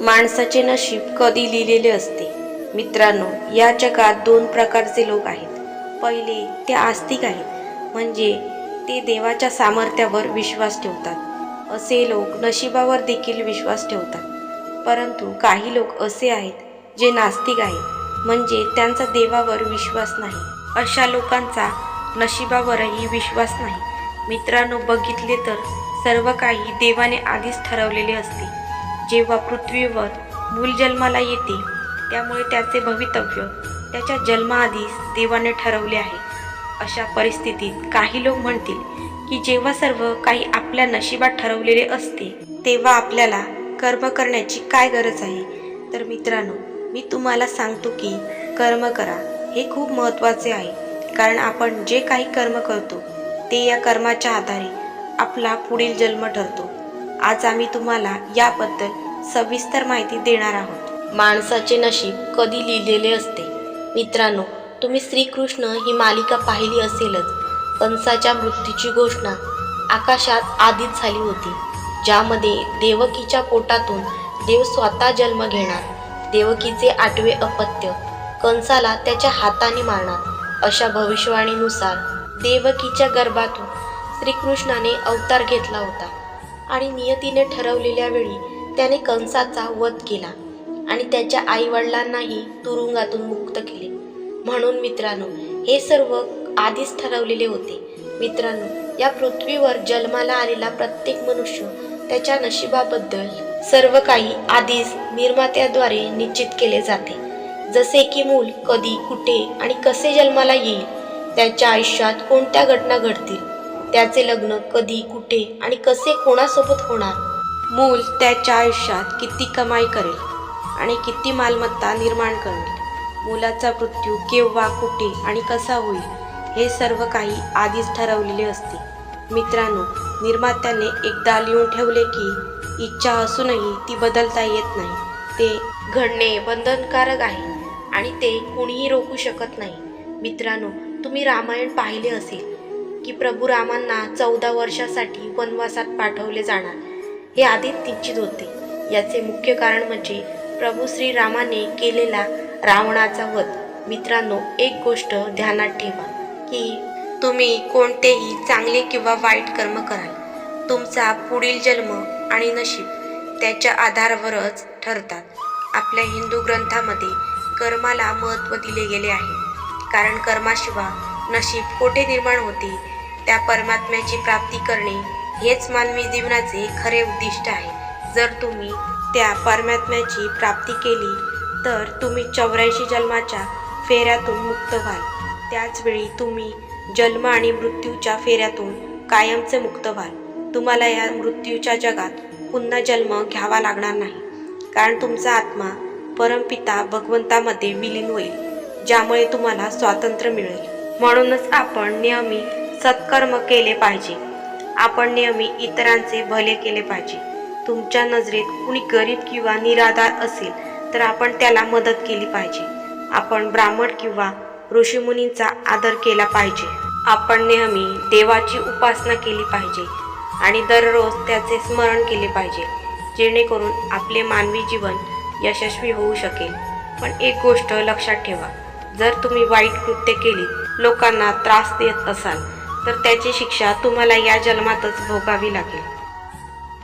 माणसाचे नशीब कधी लिहिलेले असते? मित्रांनो या जगात दोन प्रकारचे लोक आहेत. पहिले ते आस्तिक आहेत. म्हणजे ते देवाच्या सामर्थ्यावर विश्वास ठेवतात. असे लोक नशिबावर देखील विश्वास ठेवतात. परंतु काही लोक असे आहेत जे नास्तिक आहेत. म्हणजे त्यांचा देवावर विश्वास नाही. अशा लोकांचा नशिबावरही विश्वास नाही. मित्रांनो बघितले तर सर्व काही देवाने आधीच ठरवलेले असते. जेव्हा पृथ्वीवर मूल जन्माला येते त्यामुळे त्याचे भवितव्य त्याच्या जन्माआधीच देवाने ठरवले आहे. अशा परिस्थितीत काही लोक म्हणतील की जेव्हा सर्व काही आपल्या नशिबात ठरवलेले असते तेव्हा आपल्याला कर्म करण्याची काय गरज आहे? तर मित्रांनो मी तुम्हाला सांगतो की कर्म करा हे खूप महत्त्वाचे आहे. कारण आपण जे काही कर्म करतो ते या कर्माच्या आधारे आपला पुढील जन्म ठरतो. आज आम्ही तुम्हाला याबद्दल सविस्तर माहिती देणार आहोत. माणसाचे नशीब कधी लिहिलेले असते. मित्रांनो तुम्ही श्रीकृष्ण ही मालिका पाहिली असेलच. कंसाच्या मृत्यूची घोषणा आकाशात आधीच झाली होती ज्यामध्ये देवकीच्या पोटातून देव स्वतः जन्म घेणार. देवकीचे आठवे अपत्य कंसाला त्याच्या हाताने मारणार. अशा भविष्यवाणीनुसार देवकीच्या गर्भातून श्रीकृष्णाने अवतार घेतला होता आणि नियतीने ठरवलेल्या वेळी त्याने कंसाचा वध केला आणि त्याच्या आईवडिलांनाही तुरुंगातून मुक्त केले. म्हणून मित्रांनो हे सर्व आधीच ठरवलेले होते. मित्रांनो या पृथ्वीवर जन्माला आलेला प्रत्येक मनुष्य त्याच्या नशिबाबद्दल सर्व काही आधीच निर्मात्याद्वारे निश्चित केले जाते. जसे की मूल कधी कुठे आणि कसे जन्माला येईल त्याच्या आयुष्यात कोणत्या घटना घडतील त्याचे लग्न कधी कुठे आणि कसे कोणासोबत होणार मूल त्याच्या आयुष्यात किती कमाई करेल आणि किती मालमत्ता निर्माण करेल? मुलाचा मृत्यू केव्हा कुठे आणि कसा होईल हे सर्व काही आधीच ठरवलेले असते. मित्रांनो निर्मात्याने एकदा लिहून ठेवले की इच्छा असूनही ती बदलता येत नाही. ते घडणे बंधनकारक आहे आणि ते कुणीही रोखू शकत नाही. मित्रांनो तुम्ही रामायण पाहिले असेल की प्रभू रामांना चौदा वर्षासाठी वनवासात पाठवले जाणार. हे आधीच निश्चित होते. याचे मुख्य कारण म्हणजे प्रभू श्रीरामाने केलेला रावणाचा वध. मित्रांनो एक गोष्ट ध्यानात ठेवा की तुम्ही कोणतेही चांगले किंवा वाईट कर्म कराल. तुमचा पुढील जन्म आणि नशीब त्याच्या आधारावरच ठरतात. आपल्या हिंदू ग्रंथामध्ये कर्माला महत्त्व दिले गेले आहे. कारण कर्माशिवाय नशीब कोठे निर्माण होते? त्या परमात्म्याची प्राप्ती करणे हेच मानवी जीवनाचे खरे उद्दिष्ट आहे. जर तुम्ही त्या परमात्म्याची प्राप्ती केली तर तुम्ही चौऱ्याऐंशी जन्माच्या फेऱ्यातून मुक्त व्हाल. त्याचवेळी तुम्ही जन्म आणि मृत्यूच्या फेऱ्यातून कायमचे मुक्त व्हाल. तुम्हाला या मृत्यूच्या जगात पुन्हा जन्म घ्यावा लागणार नाही. कारण तुमचा आत्मा परमपिता भगवंतामध्ये विलीन होईल ज्यामुळे तुम्हाला स्वातंत्र्य मिळेल. म्हणूनच आपण नेहमी सत्कर्म केले पाहिजे. आपण नेहमी इतरांचे भले केले पाहिजे. तुमच्या नजरेत कुणी गरीब किंवा निराधार असेल तर आपण त्याला मदत केली पाहिजे. आपण ब्राह्मण किंवा ऋषीमुनींचा आदर केला पाहिजे. आपण नेहमी देवाची उपासना केली पाहिजे आणि दररोज त्याचे स्मरण केले पाहिजे जेणेकरून आपले मानवी जीवन यशस्वी होऊ शकेल. पण एक गोष्ट लक्षात ठेवा जर तुम्ही वाईट कृत्य केली लोकांना त्रास देत असाल तर त्याची शिक्षा तुम्हाला या जन्मातच भोगावी लागेल.